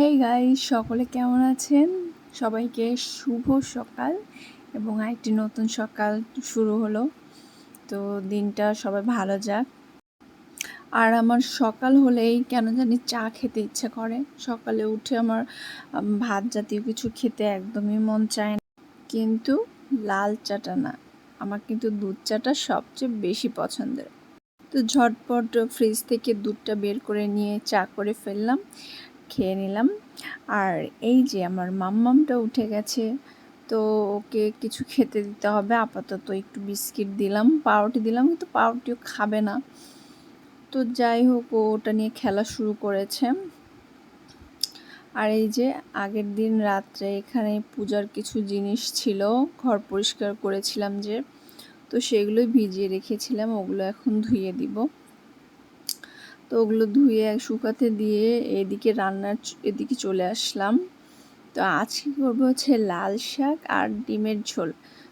Hey guys সকলে কেমন আছেন? সবাইকে শুভ সকাল এবং একটি নতুন সকাল শুরু হলো। তো দিনটা সবাই ভালো যাক। আর আমার সকাল হলেই কেন জানি চা খেতে ইচ্ছে করে। সকালে উঠে আমার ভাত জাতীয় কিছু খেতে একদমই মন চায় না। কিন্তু লাল চাটা না, আমার কিন্তু দুধ চাটা সবচেয়ে বেশি পছন্দের। তো ঝটপট ফ্রিজ থেকে দুধটা বের করে নিয়ে চা করে ফেললাম। খেয়ে নিলাম। আর এই যে আমার মাম্মামটা উঠে গেছে, তো ওকে কিছু খেতে দিতে হবে। আপাতত একটু বিস্কিট দিলাম, পাউরুটি দিলাম, কিন্তু পাউরুটিও খাবে না। তো যাই হোক ওটা নিয়ে খেলা শুরু করেছে। আর এই যে আগের দিন রাত্রে এখানে পূজার কিছু জিনিস ছিল, ঘর পরিষ্কার করেছিলাম যে, তো সেগুলোই ভিজিয়ে রেখেছিলাম, ওগুলো এখন ধুয়ে দিব। তো ওগুলো ধুয়ে শুকাতে দিয়ে এদিকে রান্নার এদিকে চলে আসলাম। তো আজকে করব হচ্ছে লাল শাক আর ডিমের ঝোল।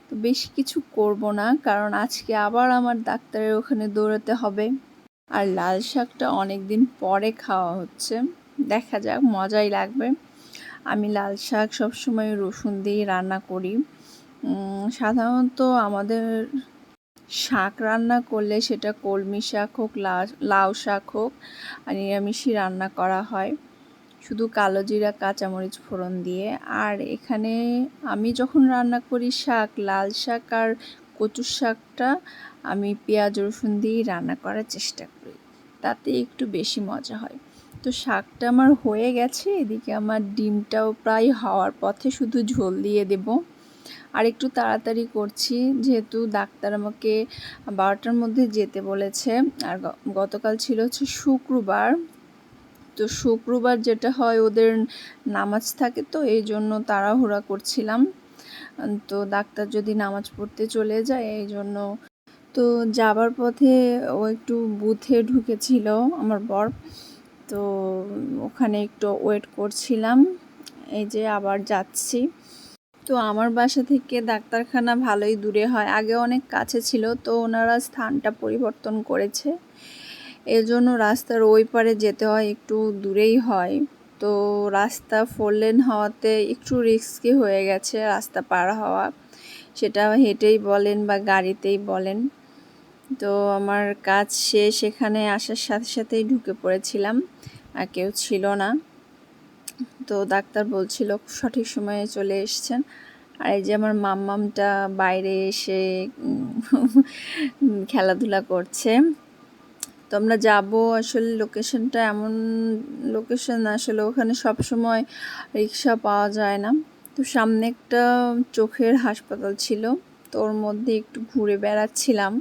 তো বেশি কিছু করব না, কারণ আজকে আবার আমার ডাক্তারের ওখানে দৌড়াতে হবে। আর লাল শাকটা অনেক দিন পরে খাওয়া হচ্ছে। দেখা যাক, মজাই লাগবে। আমি লাল শাক সবসময় রসুন দিয়ে রান্না করি। সাধারণত আমাদের শাক রান্না করলে সেটা কলমি শাক হোক, লাউ শাক হোক আর নিরামিষই রান্না করা হয়। শুধু কালো জিরা, কাঁচামরিচ ফোড়ন দিয়ে। আর এখানে আমি যখন রান্না করি শাক, লাল শাক আর কচু শাকটা, আমি পেঁয়াজ, রসুন দিয়েই রান্না করার চেষ্টা করি। তাতে একটু বেশি মজা হয়। তো শাকটা আমার হয়ে গেছে, এদিকে আমার ডিমটাও প্রায় হওয়ার পথে শুধু ঝোল দিয়ে দেবো। আর একটু তাড়াতাড়ি করছি, যেহেতু ডাক্তার আমাকে বারোটার মধ্যে যেতে বলেছে। আর গতকাল ছিল হচ্ছে শুক্রবার। তো শুক্রবার যেটা হয় ওদের নামাজ থাকে তো, এই জন্য তাড়াহুড়া করছিলাম। তো ডাক্তার যদি নামাজ পড়তে চলে যায়, এই জন্য তো যাবার পথে ও একটু বুথে ঢুকেছিল আমার বর। তো ওখানে একটু ওয়েট করছিলাম, এই যে আবার যাচ্ছি। তো আমার বাসা থেকে ডাক্তারখানা ভালোই দূরে হয়। আগে অনেক কাছে ছিল, তো ওনারা স্থানটা পরিবর্তন করেছে। এর জন্য রাস্তার ওই পারে যেতে হয়, একটু দূরেই হয়। তো রাস্তা ফোর লেন হওয়াতে একটু রিস্কি হয়ে গেছে রাস্তা পার হওয়া। সেটা হেঁটেই বলেন বা গাড়িতেই বলেন। তো আমার কাজ শেষ, এখানে আসার সাথে সাথেই ঢুকে পড়েছিলাম। আর কেউ ছিল না। তো ডাক্তার বলছিল সঠিক সময়ে চলে এসেছেন। আর এই যে আমার মাম্মামটা বাইরে এসে খেলাধুলা করছে। তো আমরা যাব আসলে লোকেশনটা এমন লোকেশন, আসলে ওখানে সব সময় রিক্সা পাওয়া যায় না। তো সামনে একটা চোখের হাসপাতাল ছিল, তো ওর মধ্যে একটু ঘুরে বেড়াচ্ছিলাম।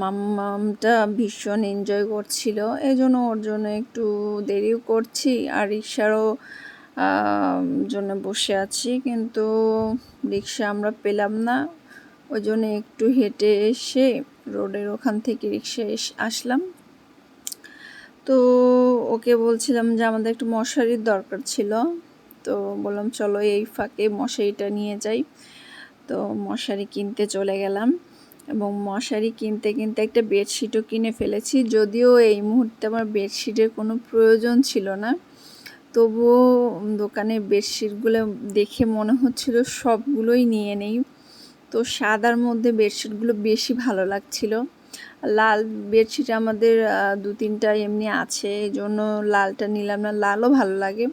মাম্মামটা ভীষণ এনজয় করছিল। এই জন্য ওর জন্য একটু দেরিও করছি, আর রিক্সারও জন্য বসে আছি, কিন্তু রিক্সা আমরা পেলাম না। ওই জন্য একটু হেঁটে এসে রোডের ওখান থেকে রিক্সা আসলাম। তো ওকে বলছিলাম যে আমাদের একটু মশারির দরকার ছিল। তো বললাম, চলো এই ফাঁকে মশারিটা নিয়ে যাই। তো মশারি কিনতে চলে গেলাম। এবং মশারি কিনতে কিনতে একটা বেডশিটও কিনে ফেলেছি। যদিও এই মুহূর্তে আমার বেডশিটের কোনো প্রয়োজন ছিল না। তবুও দোকানে বেডশিটগুলো দেখে মনে হচ্ছিল সবগুলোই নিয়ে নেই। তো সাদার মধ্যে বেডশিটগুলো বেশি ভালো লাগছিল। লাল বেডশিট আমাদের দু তিনটা এমনি আছে। এই জন্য লালটা নিলাম না, লালও ভালো লাগে।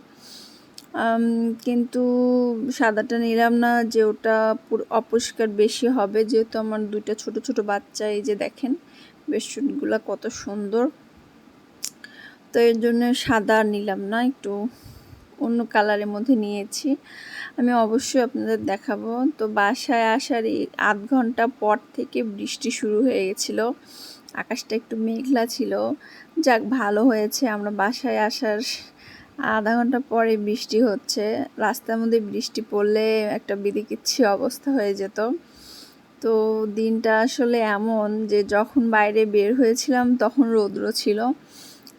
কিন্তু সাদাটা নিলাম না, যে ওটা পুরো অপরিষ্কার বেশি হবে, যেহেতু আমার দুইটা ছোট ছোট বাচ্চা, এই যে দেখেন, বেডশিটগুলো কত সুন্দর। তো এর জন্য সাদা নিলাম না, একটু অন্য কালারের মধ্যে নিয়েছি। আমি অবশ্যই আপনাদের দেখাবো। তো বাসায় আসার এই আধ ঘণ্টা পর থেকে বৃষ্টি শুরু হয়ে গেছিল, আকাশটা একটু মেঘলা ছিল। যাক, ভালো হয়েছে। আমরা বাসায় আসার আধা ঘণ্টা পরে বৃষ্টি হচ্ছে। রাস্তার মধ্যে বৃষ্টি পড়লে একটা বিদিকিচ্ছি অবস্থা হয়ে যেত। তো দিনটা আসলে এমন যে যখন বাইরে বের হয়েছিলাম তখন রৌদ্র ছিল।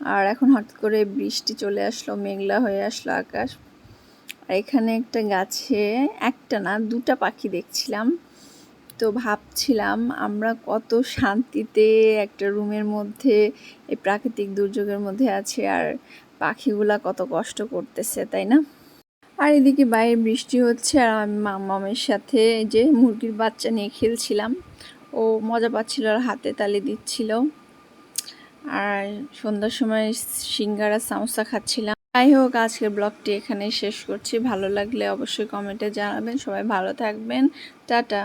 আর এখন হঠাৎ করে বৃষ্টি চলে আসলো, মেঘলা হয়ে আসলো আকাশ। আর এখানে একটা গাছে একটা না, দুটা পাখি দেখছিলাম। তো ভাবছিলাম আমরা কত শান্তিতে একটা রুমের মধ্যে, এই প্রাকৃতিক দুর্যোগের মধ্যে আছে। আর পাখিগুলা কত কষ্ট করতেছে, তাই না? আর এদিকে বাইরে বৃষ্টি হচ্ছে, আর আমি মামামের সাথে যে মুরগির বাচ্চা নিয়ে খেলছিলাম। ও মজা পাচ্ছিল আর হাতে তালি দিচ্ছিল। আর সন্ধ্যার সময় সিঙ্গারা, সামোসা খাচ্ছিলাম। যাই হোক, আজকের ব্লগটি এখানেই শেষ করছি। ভালো লাগলে অবশ্যই কমেন্টে জানাবেন। সবাই ভালো থাকবেন। টাটা।